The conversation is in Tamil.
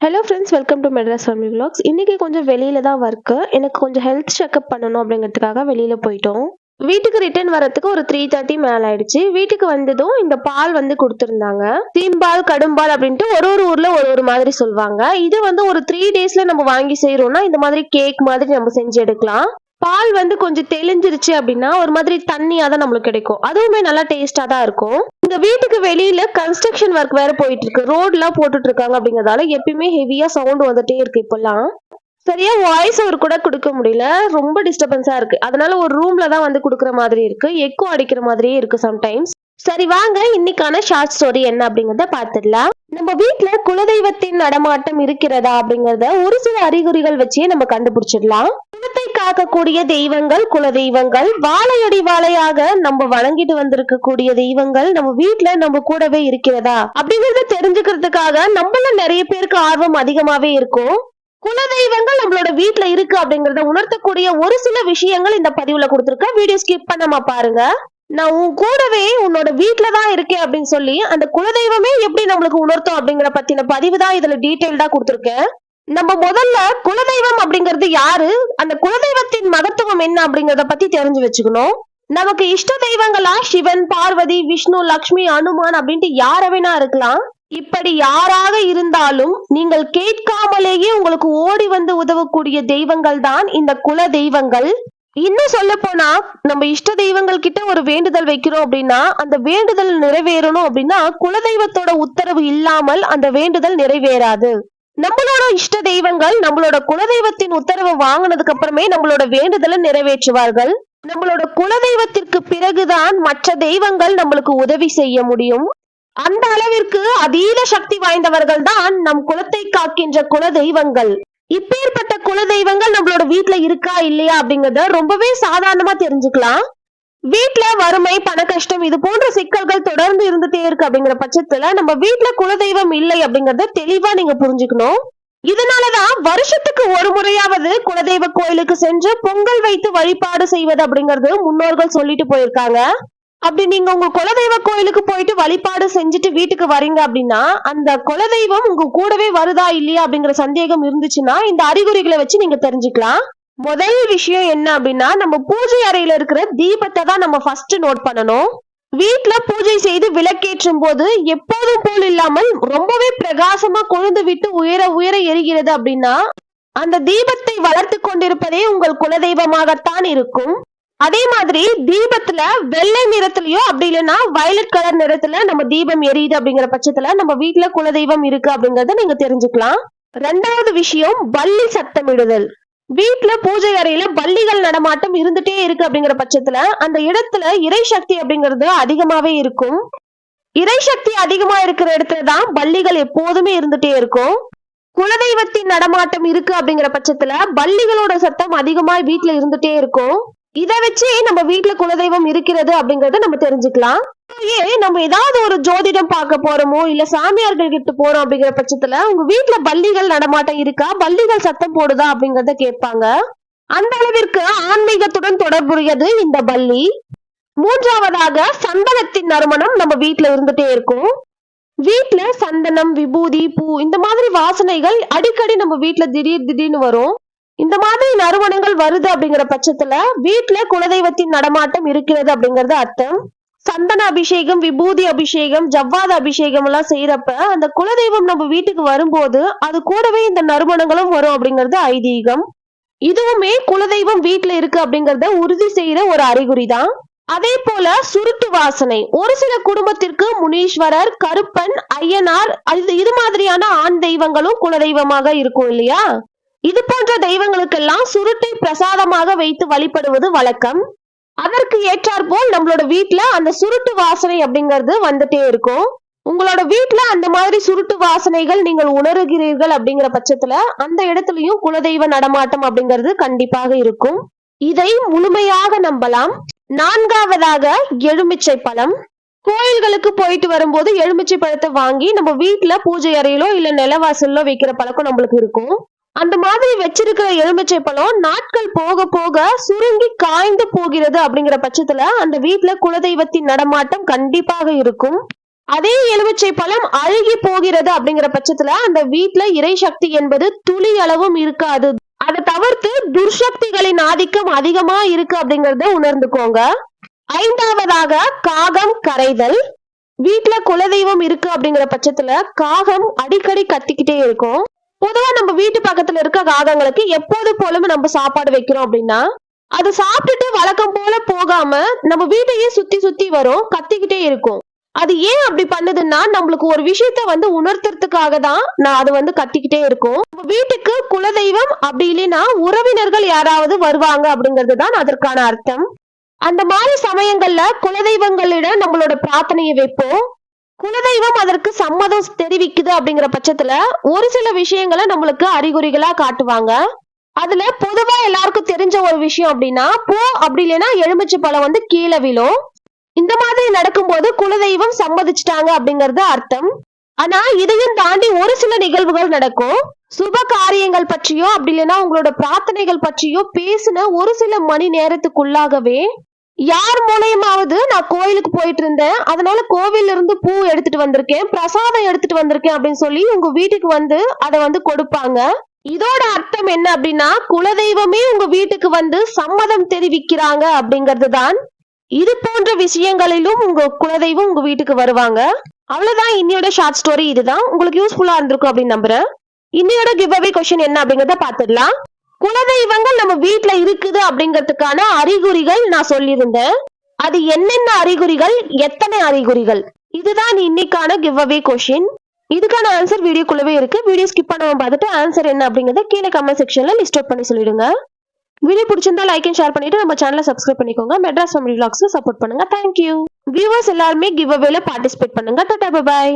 Hello friends welcome to Madras family vlogs இன்றைக்கி கொஞ்சம் வெளியில தான் ஒர்க்கு எனக்கு கொஞ்சம் ஹெல்த் செக்அப் பண்ணணும் அப்படிங்கிறதுக்காக வெளியில் போயிட்டோம். வீட்டுக்கு ரிட்டர்ன் வரதுக்கு ஒரு த்ரீ தேர்ட்டி மேல ஆயிடுச்சு. வீட்டுக்கு வந்ததும் இந்த பால் வந்து கொடுத்துருந்தாங்க. தீம்பால் கடும்பால் அப்படின்ட்டு ஒரு ஒரு ஊர்ல ஒரு ஒரு மாதிரி சொல்லுவாங்க இது வந்து ஒரு த்ரீ டேஸ்ல நம்ம வாங்கி செய்யறோம்னா இந்த மாதிரி கேக் மாதிரி நம்ம செஞ்சு எடுக்கலாம். பால் வந்து கொஞ்சம் தெளிஞ்சிருச்சு அப்படின்னா ஒரு மாதிரி தண்ணியா தான் நம்மளுக்கு கிடைக்கும். அதுவுமே நல்லா டேஸ்டா தான் இருக்கும். இந்த வீட்டுக்கு வெளியில கன்ஸ்ட்ரக்ஷன் ஒர்க் வேற போயிட்டு இருக்கு ரோட்லாம் போட்டுட்டு இருக்காங்க அப்படிங்கறதால எப்பயுமே ஹெவியா சவுண்ட் வந்துட்டே இருக்கு இப்பெல்லாம் சரியா வாய்ஸ் அவர் கூட கொடுக்க முடியல. ரொம்ப டிஸ்டர்பன்ஸா இருக்கு. அதனால ஒரு ரூம்ல தான் வந்து கொடுக்குற மாதிரி இருக்கு. எக்கோ அடிக்கிற மாதிரியே இருக்கு சம்டைம்ஸ் சரி வாங்க. இன்னைக்கான ஷார்ட் ஸ்டோரி என்ன அப்படிங்கறத பாத்துடலாம் நம்ம வீட்டுல குலதெய்வத்தின் நடமாட்டம் இருக்கிறதா அப்படிங்கறத ஒரு சில அறிகுறிகள் வச்சே நம்ம கண்டுபிடிச்சிடலாம். குலத்தை காக்கக்கூடிய தெய்வங்கள் குலதெய்வங்கள் வாழையடி வாழையாக நம்ம வணங்கிட்டு வந்திருக்கக்கூடிய தெய்வங்கள் நம்ம வீட்டுல நம்ம கூடவே இருக்கிறதா அப்படிங்கறத தெரிஞ்சுக்கிறதுக்காக நம்மள நிறைய பேருக்கு ஆர்வம் அதிகமாவே இருக்கும். குலதெய்வங்கள் நம்மளோட வீட்டுல இருக்கு அப்படிங்கறத உணர்த்தக்கூடிய ஒரு சில விஷயங்கள் இந்த பதிவுல கொடுத்திருக்க வீடியோ ஸ்கிப் பண்ணாம பாருங்க. நான் உன் கூடவே உன்னோட வீட்டில தான் இருக்கேன் அப்படின்னு சொல்லி அந்த குலதெய்வமே எப்படி நம்மளுக்கு உணர்த்தும் அப்படிங்கிற பத்தின பதிவு தான் இதுல டீடைல்டா கொடுத்துருக்கேன். நம்ம முதல்ல குலதெய்வம் அப்படிங்கிறது யாரு? அந்த குலதெய்வத்தின் மகத்துவம் என்ன அப்படிங்கறத பத்தி தெரிஞ்சு வச்சுக்கணும். நமக்கு இஷ்ட தெய்வங்களா? சிவன் பார்வதி விஷ்ணு லக்ஷ்மி அனுமான் அப்படின்ட்டு யார வேணா இருக்கலாம். இப்படி யாராக இருந்தாலும் நீங்கள் கேட்காமலேயே உங்களுக்கு ஓடி வந்து உதவக்கூடிய தெய்வங்கள் தான் இந்த குல தெய்வங்கள் இன்னும் சொல்ல போனா நம்ம இஷ்ட தெய்வங்கள் கிட்ட ஒரு வேண்டுதல் வைக்கிறோம் அப்படின்னா அந்த வேண்டுதல் நிறைவேறணும் அப்படின்னா குலதெய்வத்தோட உத்தரவு இல்லாமல் அந்த வேண்டுதல் நிறைவேறாது. நம்மளோட இஷ்ட தெய்வங்கள் நம்மளோட குலதெய்வத்தின் உத்தரவு வாங்கினதுக்கு அப்புறமே நம்மளோட வேண்டுதலை நிறைவேற்றுவார்கள். நம்மளோட குலதெய்வத்திற்கு பிறகுதான் மற்ற தெய்வங்கள் நம்மளுக்கு உதவி செய்ய முடியும். அந்த அளவிற்கு அதீத சக்தி வாய்ந்தவர்கள் தான் நம் குலத்தை காக்கின்ற குல தெய்வங்கள் இப்பேற்பட்ட குலதெய்வங்கள் நம்மளோட வீட்டுல இருக்கா இல்லையா அப்படிங்கறத ரொம்பவே சாதாரணமா தெரிஞ்சுக்கலாம். வீட்டுல வறுமை பண கஷ்டம் இது போன்ற சிக்கல்கள் தொடர்ந்து இருந்துட்டே இருக்கு அப்படிங்கிற பட்சத்துல நம்ம வீட்டுல குலதெய்வம் இல்லை அப்படிங்கறத தெளிவா நீங்க புரிஞ்சுக்கணும். இதனாலதான் வருஷத்துக்கு ஒரு முறையாவது குலதெய்வ கோயிலுக்கு சென்று பொங்கல் வைத்து வழிபாடு செய்வது அப்படிங்கறது முன்னோர்கள் சொல்லிட்டு போயிருக்காங்க. அப்படி நீங்க உங்க குலதெய்வ கோயிலுக்கு போயிட்டு வழிபாடு செஞ்சுட்டு வீட்டுக்கு வரீங்க அப்படின்னா அந்த குலதெய்வம் உங்க கூடவே வருதா இல்லையா அப்படிங்கிற சந்தேகம் இருந்துச்சுன்னா இந்த அறிகுறிகளை வச்சு நீங்க தெரிஞ்சுக்கலாம். முதல் விஷயம் என்ன அப்படின்னா நம்ம பூஜை அறையில இருக்கிற தீபத்தை தான் நம்ம ஃபர்ஸ்ட் நோட் பண்ணணும். வீட்டுல பூஜை செய்து விளக்கேற்றும் போது எப்போதும் போல் இல்லாமல் ரொம்பவே பிரகாசமா கொழுந்து விட்டு உயர உயர எரிகிறது அப்படின்னா அந்த தீபத்தை வளர்த்து கொண்டிருப்பதே உங்கள் குலதெய்வமாகத்தான் இருக்கும். அதே மாதிரி தீபத்துல வெள்ளை நிறத்துலயோ அப்படி இல்லைன்னா வயலட் கலர் நிறத்துல நம்ம தீபம் எரியுது அப்படிங்கிற பட்சத்துல நம்ம வீட்டுல குலதெய்வம் இருக்கு அப்படிங்கறத நீங்க தெரிஞ்சுக்கலாம். ரெண்டாவது விஷயம் பள்ளி சத்தமிடுதல். வீட்டுல பூஜை அறையில பள்ளிகள் நடமாட்டம் இருந்துட்டே இருக்கு அப்படிங்கிற பட்சத்துல அந்த இடத்துல இறை சக்தி அப்படிங்கிறது அதிகமாவே இருக்கும். இறை சக்தி அதிகமா இருக்கிற இடத்துல தான் பள்ளிகள் எப்போதுமே இருந்துட்டே இருக்கும். குலதெய்வத்தின் நடமாட்டம் இருக்கு அப்படிங்கிற பட்சத்துல பள்ளிகளோட சத்தம் அதிகமா வீட்டுல இருந்துட்டே இருக்கும். இதை வச்சு நம்ம வீட்டுல குலதெய்வம் இருக்கிறது அப்படிங்கறத நம்ம தெரிஞ்சுக்கலாம். நம்ம ஏதாவது ஒரு ஜோதிடம் பார்க்க போறோமோ இல்ல சாமியார்கள் கிட்ட போறோம் அப்படிங்கிற பட்சத்துல உங்க வீட்டுல பள்ளிகள் நடமாட்டம் இருக்கா? பள்ளிகள் சத்தம் போடுதா அப்படிங்கறத கேட்பாங்க. அந்த அளவிற்கு ஆன்மீகத்துடன் தொடர்புடையது இந்த பள்ளி. மூன்றாவதாக சந்தனத்தின் நறுமணம் நம்ம வீட்டுல இருந்துட்டே இருக்கும். வீட்டுல சந்தனம் விபூதி பூ இந்த மாதிரி வாசனைகள் அடிக்கடி நம்ம வீட்டுல திடீர் திடீர்னு வரும். இந்த மாதிரி நறுமணங்கள் வருது அப்படிங்கிற பட்சத்துல வீட்டுல குலதெய்வத்தின் நடமாட்டம் இருக்கிறது அப்படிங்கறது அர்த்தம். சந்தன அபிஷேகம் விபூதி அபிஷேகம் ஜவ்வாத அபிஷேகம் எல்லாம் செய்யறப்ப அந்த குலதெய்வம் நம்ம வீட்டுக்கு வரும்போது அது கூடவே இந்த நறுமணங்களும் வரும் அப்படிங்கறது ஐதீகம். இதுவுமே குலதெய்வம் வீட்டுல இருக்கு அப்படிங்கறத உறுதி செய்யற ஒரு அறிகுறி தான். அதே போல சுருட்டு வாசனை. ஒரு சில குடும்பத்திற்கு முனீஸ்வரர் கருப்பன் ஐயனார் இது மாதிரியான ஆண் தெய்வங்களும் குலதெய்வமாக இருக்கும் இல்லையா? இது போன்ற தெய்வங்களுக்கெல்லாம் சுருட்டை பிரசாதமாக வைத்து வழிபடுவது வழக்கம். அதற்கு ஏற்றாற்போல் நம்மளோட வீட்டுல அந்த சுருட்டு வாசனை அப்படிங்கிறது வந்துட்டே இருக்கும். உங்களோட வீட்டுல அந்த மாதிரி சுருட்டு வாசனைகள் நீங்கள் உணர்கிறீர்கள் அப்படிங்கிற பட்சத்துல அந்த இடத்துலயும் குலதெய்வ நடமாட்டம் அப்படிங்கிறது கண்டிப்பாக இருக்கும். இதை முழுமையாக நம்பலாம். நான்காவதாக எலுமிச்சை பழம். கோயில்களுக்கு போயிட்டு வரும்போது எலுமிச்சை பழத்தை வாங்கி நம்ம வீட்டுல பூஜை அறையிலோ இல்ல நிலவாசல்லோ வைக்கிற பழக்கம் நம்மளுக்கு இருக்கும். அந்த மாதிரி வச்சிருக்கிற எலுமிச்சை பழம் நாட்கள் போக போக சுருங்கி காய்ந்து போகிறது அப்படிங்கிற பட்சத்துல அந்த வீட்டுல குலதெய்வத்தின் நடமாட்டம் கண்டிப்பாக இருக்கும். அதே எலுமிச்சை பழம் அழுகி போகிறது அப்படிங்கிற பட்சத்துல அந்த வீட்டுல இறை சக்தி என்பது துளி அளவும் இருக்காது. அதை தவிர்த்து துர்சக்திகளின் ஆதிக்கம் அதிகமா இருக்கு அப்படிங்கறத உணர்ந்துக்கோங்க. ஐந்தாவதாக காகம் கரைதல். வீட்டுல குலதெய்வம் இருக்கு அப்படிங்கிற பட்சத்துல காகம் அடிக்கடி கத்திக்கிட்டே இருக்கும். பொதுவா நம்ம வீட்டு பக்கத்துல இருக்க காகங்களுக்கு எப்போது போலவும் நம்ம சாப்பாடு வைக்கிறோம் அப்படின்னா அது சாப்பிட்டுட்டு வழக்கம் போல போகாம நம்ம வீட்டையே சுத்தி சுத்தி வரும் கத்திக்கிட்டே இருக்கும். அது ஏன் அப்படி பண்ணுதுன்னா நம்மளுக்கு ஒரு விஷயத்த வந்து உணர்த்துறதுக்காக தான் நான் அது வந்து கத்திக்கிட்டே இருக்கும். நம்ம வீட்டுக்கு குலதெய்வம் அப்படி இல்லைன்னா உறவினர்கள் யாராவது வருவாங்க அப்படிங்கிறது தான் அதற்கான அர்த்தம். அந்த மாதிரி சமயங்கள்ல குலதெய்வங்களிடம் நம்மளோட பிரார்த்தனையை வைப்போம். குலதெய்வம் அதற்கு சம்மதம் தெரிவிக்குது அப்படிங்கிற பட்சத்துல ஒரு சில விஷயங்களை நம்மளுக்கு அறிகுறிகளா காட்டுவாங்க. அதுல பொதுவா எல்லாருக்கும் தெரிஞ்ச ஒரு விஷயம் அப்படின்னா பூ அப்படி இல்லைன்னா எலுமிச்சை பழம் வந்து கீழே விழும். இந்த மாதிரி நடக்கும்போது குலதெய்வம் சம்மதிச்சிட்டாங்க அப்படிங்கறது அர்த்தம். ஆனா இதையும் தாண்டி ஒரு சில நிகழ்வுகள் நடக்கும். சுப காரியங்கள் பற்றியோ அப்படி இல்லைன்னா உங்களோட பிரார்த்தனைகள் பற்றியோ பேசின ஒரு சில மணி நேரத்துக்குள்ளாகவே யார் மூலயமாவது நான் கோயிலுக்கு போயிட்டு இருந்தேன். அதனால கோவில்ல இருந்து பூ எடுத்துட்டு வந்திருக்கேன். பிரசாதம் எடுத்துட்டு வந்திருக்கேன் அப்படின்னு சொல்லி உங்க வீட்டுக்கு வந்து அதை வந்து கொடுப்பாங்க. இதோட அர்த்தம் என்ன அப்படின்னா குலதெய்வமே உங்க வீட்டுக்கு வந்து சம்மதம் தெரிவிக்கிறாங்க அப்படிங்கிறது தான். இது போன்ற விஷயங்களிலும் உங்க குலதெய்வம் உங்க வீட்டுக்கு வருவாங்க. அவ்வளவுதான். இன்னையோட ஷார்ட் ஸ்டோரி இதுதான். உங்களுக்கு யூஸ்ஃபுல்லா இருந்திருக்கும் அப்படின்னு நம்புறேன். இன்னையோட கிவ் அவே கொஸ்டின் என்ன அப்படிங்கறத பாத்துடலாம் குலதெய்வங்கள் நம்ம வீட்ல இருக்குது அப்படிங்கிறதுக்கான அறிகுறிகள் நான் சொல்லியிருந்தேன். அது என்னென்ன அறிகுறிகள் எத்தனை அறிகுறிகள்? இதுதான் இன்னைக்கான கிவ் அவே கொஸ்டின் இதுக்கான ஆன்சர் வீடியோக்குள்ளவே இருக்கு. வீடியோ ஸ்கிப் பண்ணாம பார்த்துட்டு ஆன்சர் என்ன அப்படிங்கறத கீழே கமெண்ட் செக்ஷன்ல லிஸ்ட் அவுட் பண்ணி சொல்லிடுங்க. வீடியோ பிடிச்சிருந்தா லைக் அண்ட் ஷேர் பண்ணிட்டு நம்ம சேனலை சப்ஸ்கிரைப் பண்ணிக்கோங்க. மெட்ராஸ் ஃபேமிலி vlogs சப்போர்ட் பண்ணுங்க. தேங்க்யூ வியூவர்ஸ் எல்லாருமே கிவ் அவேல பார்ட்டிசிபேட் பண்ணுங்க. Tata bye